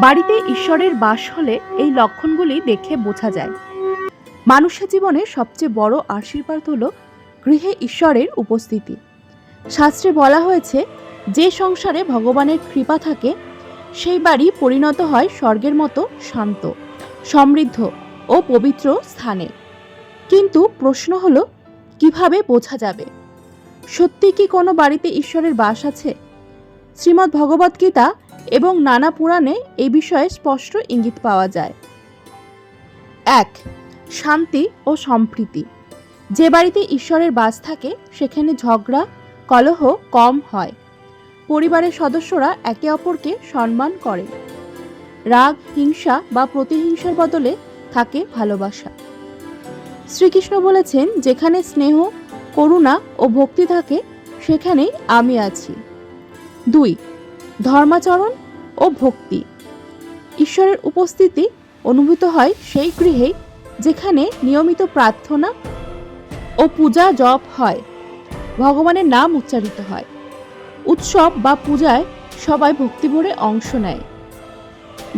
বাড়িতে ঈশ্বরের বাস হলে এই লক্ষণগুলি দেখে বোঝা যায়। মানুষের জীবনে সবচেয়ে বড় আশীর্বাদ হল গৃহে ঈশ্বরের উপস্থিতি। শাস্ত্রে বলা হয়েছে, যে সংসারে ভগবানের কৃপা থাকে, সেই বাড়ি পরিণত হয় স্বর্গের মতো শান্ত, সমৃদ্ধ ও পবিত্র স্থানে। কিন্তু প্রশ্ন হলো, কীভাবে বোঝা যাবে? সত্যি কি কোনো বাড়িতে ঈশ্বরের বাস আছে? শ্রীমদ্ ভগবদ্গীতা এবং নানা পুরাণে এই বিষয়ে স্পষ্ট ইঙ্গিত পাওয়া যায়। এক, শান্তি ও সম্প্রীতি। যে বাড়িতে ঈশ্বরের বাস থাকে, সেখানে ঝগড়া, কলহ কম হয়। পরিবারের সদস্যরা একে অপরকে সম্মান করে। রাগ, হিংসা বা প্রতিহিংসার বদলে থাকে ভালোবাসা। শ্রীকৃষ্ণ বলেছেন, যেখানে স্নেহ, করুণা ও ভক্তি থাকে, সেখানেই আমি আছি। দুই ধর্মাচরণ ও ভক্তি। ঈশ্বরের উপস্থিতি অনুভূত হয় সেই গৃহেই যেখানে নিয়মিত প্রার্থনা ও পূজা জপ হয়। ভগবানের নাম উচ্চারিত হয়। উৎসব বা পূজায় সবাই ভক্তিভরে অংশ নেয়।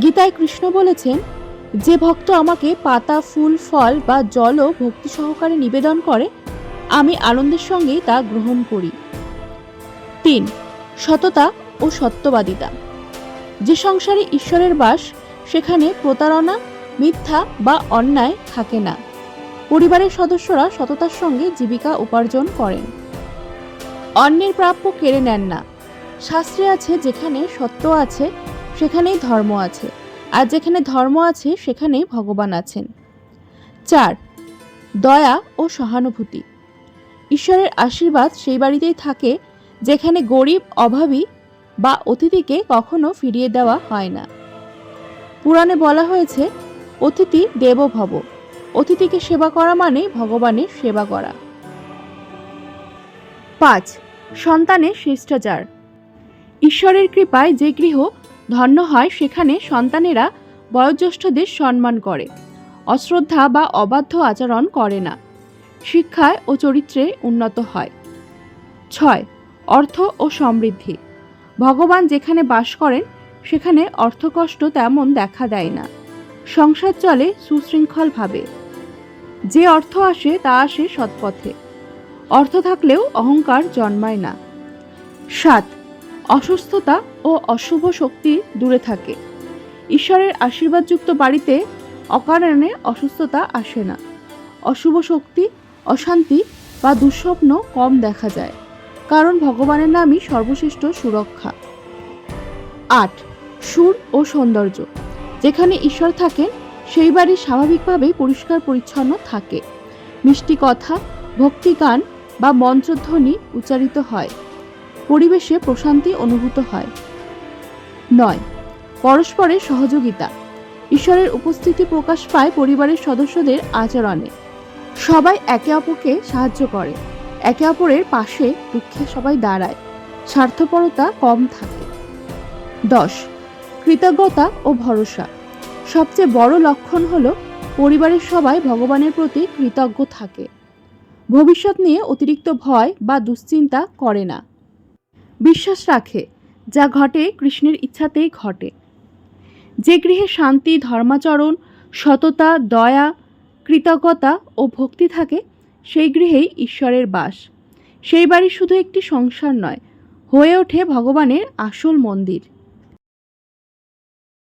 গীতায় কৃষ্ণ বলেছেন, যে ভক্ত আমাকে পাতা, ফুল, ফল বা জলও ভক্তি সহকারে নিবেদন করে, আমি আনন্দের সঙ্গেই তা গ্রহণ করি। তিন, সততা ও সত্যবাদিতা। যে সংসারে ঈশ্বরের বাস, সেখানে প্রতারণা, মিথ্যা বা অন্যায় থাকে না। পরিবারের সদস্যরা সততার সঙ্গে জীবিকা উপার্জন করেন। অন্যের প্রাপ্য কেড়ে নেন না। শাস্ত্রে আছে, যেখানে সত্য আছে, সেখানেই ধর্ম আছে। আর যেখানে ধর্ম আছে, সেখানেই ভগবান আছেন। চার, দয়া ও সহানুভূতি। ঈশ্বরের আশীর্বাদ সেই বাড়িতেই থাকে, যেখানে গরিব, অভাবী বা অতিথিকে কখনো ফিরিয়ে দেওয়া হয় না। পুরাণে বলা হয়েছে, অতিথি দেব ভব অতিথিকে সেবা করা মানে ভগবানের সেবা করা। পাঁচ, সন্তানের শিষ্টাচার। ঈশ্বরের কৃপায় যে গৃহ ধন্য হয়, সেখানে সন্তানেরা বয়োজ্যেষ্ঠদের সম্মান করে। অশ্রদ্ধা বা অবাধ্য আচরণ করে না। শিক্ষায় ও চরিত্রে উন্নত হয়। ছয়, অর্থ ও সমৃদ্ধি। ভগবান যেখানে বাস করেন, সেখানে অর্থকষ্ট তেমন দেখা দেয় না। সংসার চলে সুশৃঙ্খলভাবে। যে অর্থ আসে, তা আসে সৎপথে। অর্থ থাকলেও অহংকার জন্মায় না। সাত, অসুস্থতা ও অশুভ শক্তি দূরে থাকে। ঈশ্বরের আশীর্বাদযুক্ত বাড়িতে অকারণে অসুস্থতা আসে না। অশুভ শক্তি, অশান্তি বা দুঃস্বপ্ন কম দেখা যায়। কারণ ভগবানের নামই সর্বশ্রেষ্ঠ সুরক্ষা। আট, সুর ও সৌন্দর্য। যেখানে ঈশ্বর থাকেন, সেই বাড়ি স্বাভাবিকভাবেই পরিষ্কার পরিচ্ছন্ন থাকে। মিষ্টি কথা ভক্তিগান বা মন্ত্রধ্বনি উচ্চারিত হয়। পরিবেশে প্রশান্তি অনুভূত হয়। নয় পরস্পরের সহযোগিতা। ঈশ্বরের উপস্থিতি প্রকাশ পায় পরিবারের সদস্যদের আচরণে। সবাই একে অপরকে সাহায্য করে। একে অপরের পাশে দুঃখে সবাই দাঁড়ায়। স্বার্থপরতা কম থাকে। দশ, কৃতজ্ঞতা ও ভরসা। সবচেয়ে বড় লক্ষণ হল পরিবারের সবাই ভগবানের প্রতি কৃতজ্ঞ থাকে। ভবিষ্যৎ নিয়ে অতিরিক্ত ভয় বা দুশ্চিন্তা করে না। বিশ্বাস রাখে, যা ঘটে কৃষ্ণের ইচ্ছাতেই ঘটে। যে গৃহে শান্তি, ধর্মাচরণ, সততা, দয়া, কৃতজ্ঞতা ও ভক্তি থাকে সেই গৃহেই ঈশ্বরের বাস। সেই বাড়ি শুধু একটি সংসার নয়, হয়ে ওঠে ভগবানের আসল মন্দির।